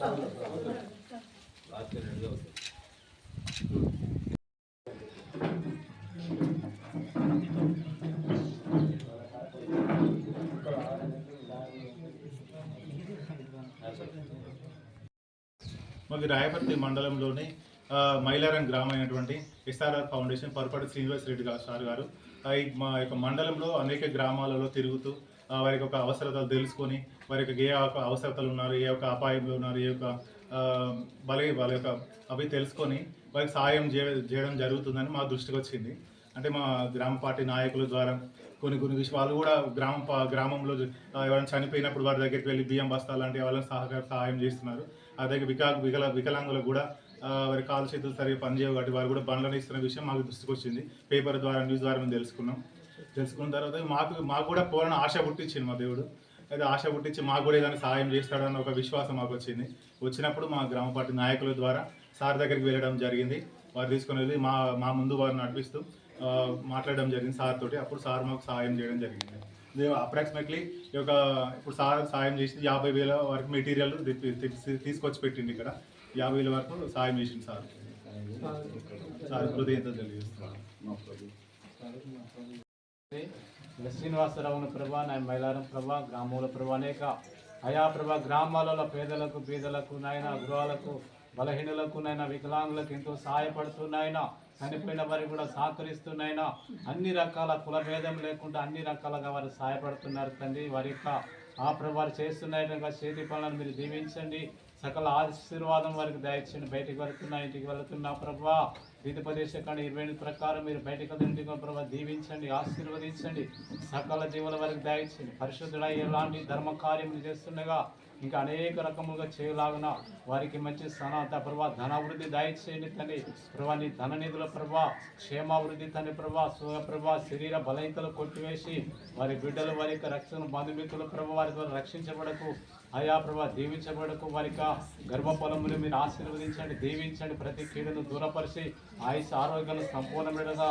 మాది రాయపర్తి మండలంలోని మైలారం గ్రామం అయినటువంటి ఎస్ఆర్ఆర్ ఫౌండేషన్ పరపటి శ్రీనివాస్ రెడ్డి గారు సార్ గారు. మా యొక్క మండలంలో అనేక గ్రామాలలో తిరుగుతూ వారికి వారి యొక్క అవసరతలు తెలుసుకొని వారి యొక్క ఏ యొక్క అవసరతలు ఉన్నారు ఏ యొక్క అపాయంలో ఉన్నారు ఏ యొక్క బలి బలే వాళ్ళ యొక్క అవి తెలుసుకొని వారికి సహాయం చే- చేయడం జరుగుతుందని మా దృష్టికి వచ్చింది. అంటే మా గ్రామ పార్టీ నాయకుల ద్వారా కొన్ని కొన్ని విషయాలు వాళ్ళు కూడా గ్రామ గ్రామంలో ఎవరైనా చనిపోయినప్పుడు వారి దగ్గరికి వెళ్ళి బియ్యం బస్తాలు లాంటి వాళ్ళని సహకార సహాయం చేస్తున్నారు. అదే వికలా వికల వికలాంగులకు కూడా వారి కాలు చేతులు సరిగ్గా పనిచేయవు కాబట్టి వారు కూడా బండ్లను ఇస్తున్న విషయం మాకు దృష్టికి వచ్చింది. పేపర్ ద్వారా న్యూస్ ద్వారా మేము తెలుసుకున్నాం. తెలుసుకున్న తర్వాత మాకు మాకు కూడా పోలని ఆశ పుట్టించింది మా దేవుడు. అయితే ఆశ పుట్టించి మాకు కూడా ఏదైనా సహాయం చేస్తాడన్న ఒక విశ్వాసం మాకు వచ్చింది. వచ్చినప్పుడు మా గ్రామ పార్టీ నాయకుల ద్వారా సార్ దగ్గరికి వెళ్ళడం జరిగింది. వారు తీసుకొని వెళ్ళి మా మా ముందు వారిని నడిపిస్తూ మాట్లాడడం జరిగింది సార్ తోటి. అప్పుడు సార్ మాకు సహాయం చేయడం జరిగింది. అప్రాక్సిమేట్లీ ఈ యొక్క ఇప్పుడు సార్ సాయం చేసింది యాభై వేల వరకు మెటీరియల్ తీసుకొచ్చి పెట్టింది ఇక్కడ. యాభై వేల వరకు సాయం చేసింది సార్. సార్ హృదయంతో తెలియజేస్తున్నాను. ఇలా శ్రీనివాసరావును ప్రభా నాయన మైలారం ప్రభా గ్రామంలో ప్రభా అనేక అయా ప్రభా గ్రామాలలో పేదలకు బీదలకు నాయన గృహాలకు బలహీనులకు నాయన వికలాంగులకు ఎంతో సహాయపడుతున్నాయన చనిపోయిన వారికి కూడా సహకరిస్తున్నాయన అన్ని రకాల కుల భేదం లేకుండా అన్ని రకాలుగా వారు సహాయపడుతున్నారు తండ్రి. వారి యొక్క ఆ ప్రభు వారు చేస్తున్నాయన చేతి పనులను మీరు దీవించండి. సకల ఆశీర్వాదం వారికి దయచేయండి. బయటికి వెళ్తున్నా ఇంటికి వెళ్తున్నా ప్రభా విధిపదేశ కానీ ఇరవై ఎనిమిది ప్రకారం మీరు బయటకు వెళ్తుంటే ప్రభా దీవించండి ఆశీర్వదించండి. సకల జీవుల వారికి దయచేయండి. పరిశుద్ధుడై ఎలాంటి ధర్మ కార్యములు చేస్తుండగా ఇంకా అనేక రకములుగా చేయలాగున వారికి మంచి సనాత ప్రభా ధనాభివృద్ధి దయచేయండి తండ్రి ప్రభా నీ ధన నిధుల ప్రభా క్షేమాభివృద్ధి తండ్రి ప్రభా సూయ ప్రభా శరీర బలహీనతలు కొట్టివేసి వారి బిడ్డలు వారి యొక్క రక్షణ బంధుమిత్రుల ప్రభా వారి ద్వారా రక్షించబడకు. అయా ప్రభా దీవించబడకు వారి యొక్క గర్భఫలములు మీరు ఆశీర్వదించండి దీవించండి. ప్రతి కీడును దూరపరిచి ఆయుష్ ఆరోగ్యాలు సంపూర్ణమైనగా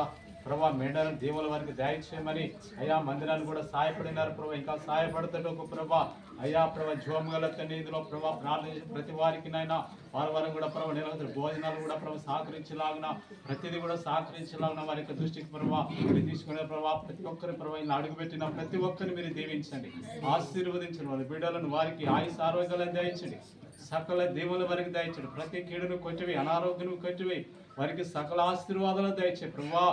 ప్రభా మేడలను దేవుల వారికి దయచేయమని. అయా మందిరాన్ని కూడా సహాయపడినారు ప్రభా. ఇంకా సహాయపడుతుంటకు ప్రభా అయ్యా ప్రభా జోమగల ఇందులో ప్రభా ప్రార్థన చేసిన ప్రతి వారికి నైనా వారి వారు కూడా ప్రభా నిరంతర భోజనాలు కూడా ప్రభా సహకరించలాగిన ప్రతిదీ కూడా సహకరించలాగిన వారి యొక్క దృష్టికి ప్రభా మీరు తీసుకునే ప్రభా ప్రతి ఒక్కరి ప్రభా అడుగుపెట్టిన ప్రతి ఒక్కరిని మీరు దీవించండి. ఆశీర్వదించండి వారి బిడ్డలను వారికి ఆయుష ఆరోగ్యాలను దయించండి సకల దేవుల వారికి దయచండి ప్రతి కీడును కొట్టివి అనారోగ్యం కొట్టివి వారికి సకల ఆశీర్వాదాలు దయచే ప్రభా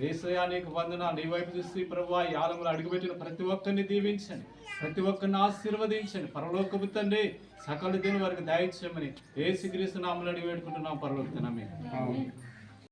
ఏసయా నీకు వందన నీ వైపు చూసి ప్రభు ఈ ఆలంలో అడుగుపెట్టిన ప్రతి ఒక్కరిని దీవించండి. ప్రతి ఒక్కరిని ఆశీర్వదించండి. పరలోకపు తండ్రి సకల దీని వారికి దయచేయమని ఏసుక్రీస్తు నామలు అడిగి పెట్టుకుంటున్నాం పరలోకి నమ్మి